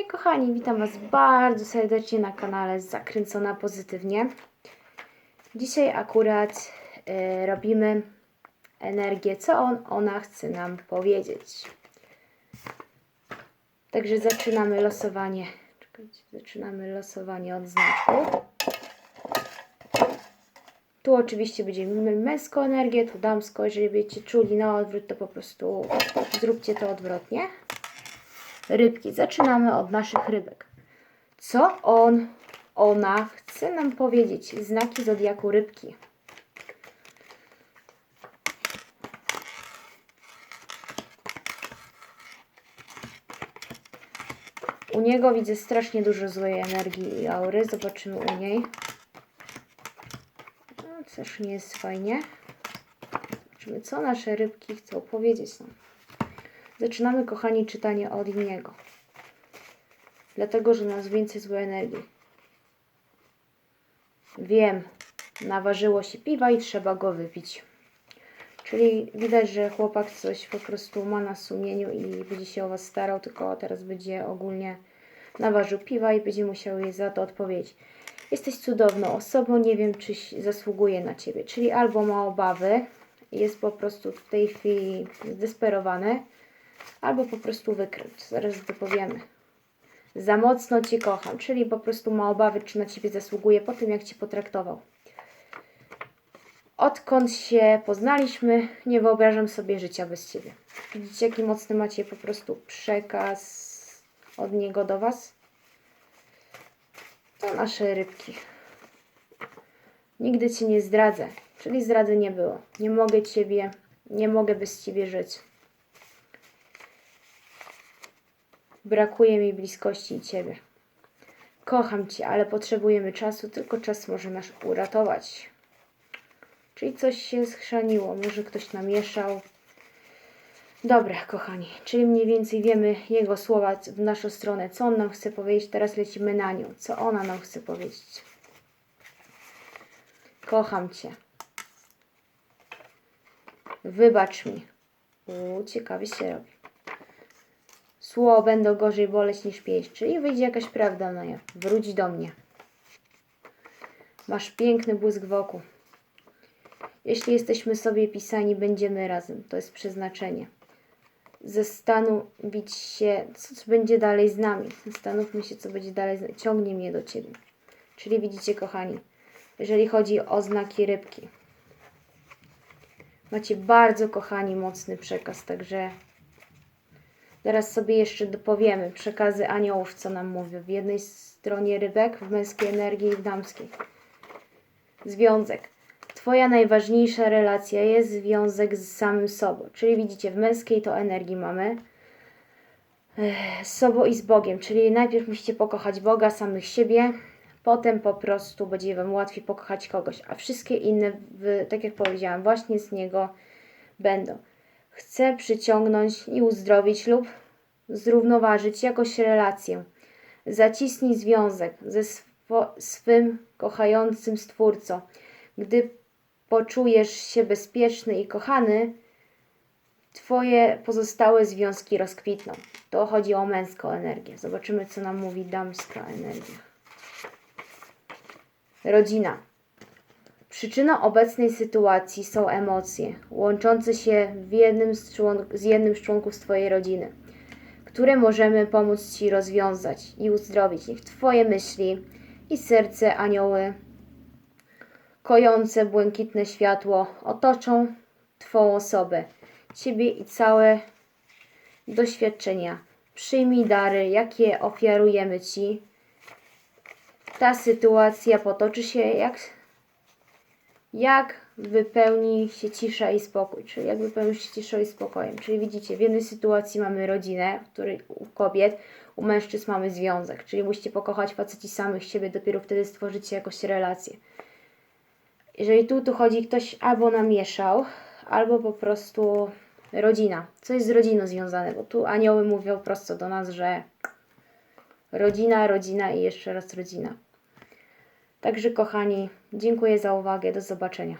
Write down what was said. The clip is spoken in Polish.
Hej kochani, witam Was bardzo serdecznie na kanale Zakręcona Pozytywnie. Dzisiaj akurat e, robimy energię, co on, ona chce nam powiedzieć. Także zaczynamy losowanie. Czekajcie, zaczynamy losowanie od znaku. Tu oczywiście będziemy męską energię, tu damską. Jeżeli będziecie czuli na odwrót, to po prostu zróbcie to odwrotnie. Rybki. Zaczynamy od naszych rybek. Co on, ona chce nam powiedzieć? Znaki zodiaku rybki. U niego widzę strasznie dużo złej energii i aury. Zobaczymy u niej. No, też nie jest fajnie. Zobaczymy, co nasze rybki chcą powiedzieć nam. Zaczynamy, kochani, czytanie od niego. Dlatego, że nas więcej złej energii. Wiem, naważyło się piwa i trzeba go wypić. Czyli widać, że chłopak coś po prostu ma na sumieniu i będzie się o Was starał, tylko teraz będzie ogólnie naważył piwa i będzie musiał jej za to odpowiedzieć. Jesteś cudowną osobą, nie wiem, czy zasługuje na Ciebie. Czyli albo ma obawy, jest po prostu w tej chwili zdesperowany, albo po prostu wykręt. Zaraz dopowiemy. Za mocno Cię kocham, czyli po prostu ma obawy, czy na Ciebie zasługuje po tym, jak Cię potraktował. Odkąd się poznaliśmy, nie wyobrażam sobie życia bez Ciebie. Widzicie, jaki mocny macie po prostu przekaz od niego do Was? To nasze rybki. Nigdy Cię nie zdradzę, czyli zdrady nie było. Nie mogę Ciebie, nie mogę bez Ciebie żyć. Brakuje mi bliskości Ciebie. Kocham Cię, ale potrzebujemy czasu, tylko czas może nas uratować. Czyli coś się schrzaniło, może ktoś namieszał. Dobra, kochani, czyli mniej więcej wiemy jego słowa w naszą stronę, co on nam chce powiedzieć. Teraz lecimy na nią, co ona nam chce powiedzieć. Kocham Cię. Wybacz mi. Uuu, ciekawie się robi. Słowo będą gorzej boleć niż pięść, czyli wyjdzie jakaś prawda na jaw. Wróć do mnie. Masz piękny błysk wokół. Jeśli jesteśmy sobie pisani, będziemy razem. To jest przeznaczenie. Zastanowić się, co będzie dalej z nami. Zastanówmy się, co będzie dalej z nami. Ciągnie mnie do Ciebie. Czyli widzicie, kochani, jeżeli chodzi o znaki rybki. Macie bardzo, kochani, mocny przekaz, także Teraz sobie jeszcze dopowiemy przekazy aniołów, co nam mówią. W jednej stronie rybek, w męskiej energii i w damskiej. Związek. Twoja najważniejsza relacja jest związek z samym sobą. Czyli widzicie, w męskiej to energii mamy z sobą i z Bogiem. Czyli najpierw musicie pokochać Boga, samych siebie, potem po prostu będzie Wam łatwiej pokochać kogoś. A wszystkie inne, tak jak powiedziałam, właśnie z Niego będą. Chcę przyciągnąć i uzdrowić lub zrównoważyć jakoś relację. Zacisnij związek ze swo- swym kochającym Stwórcą. Gdy poczujesz się bezpieczny i kochany, Twoje pozostałe związki rozkwitną. To chodzi o męską energię. Zobaczymy, co nam mówi damska energia. Rodzina. Przyczyną obecnej sytuacji są emocje, łączące się jednym z, z jednym z członków Twojej rodziny, które możemy pomóc Ci rozwiązać i uzdrowić. Niech Twoje myśli i serce anioły, kojące błękitne światło, otoczą Twą osobę, Ciebie i całe doświadczenia. Przyjmij dary, jakie ofiarujemy Ci. Ta sytuacja potoczy się jak jak wypełni się cisza i spokój, czyli jak wypełni się ciszą i spokojem. Czyli widzicie, w jednej sytuacji mamy rodzinę, w której u kobiet, u mężczyzn mamy związek, czyli musicie pokochać faceci samych siebie, dopiero wtedy stworzycie jakąś relację. Jeżeli tu, tu chodzi ktoś albo namieszał, albo po prostu rodzina. Co jest z rodziną związane? Bo tu anioły mówią prosto do nas, że rodzina, rodzina i jeszcze raz rodzina. Także kochani, dziękuję za uwagę. Do zobaczenia.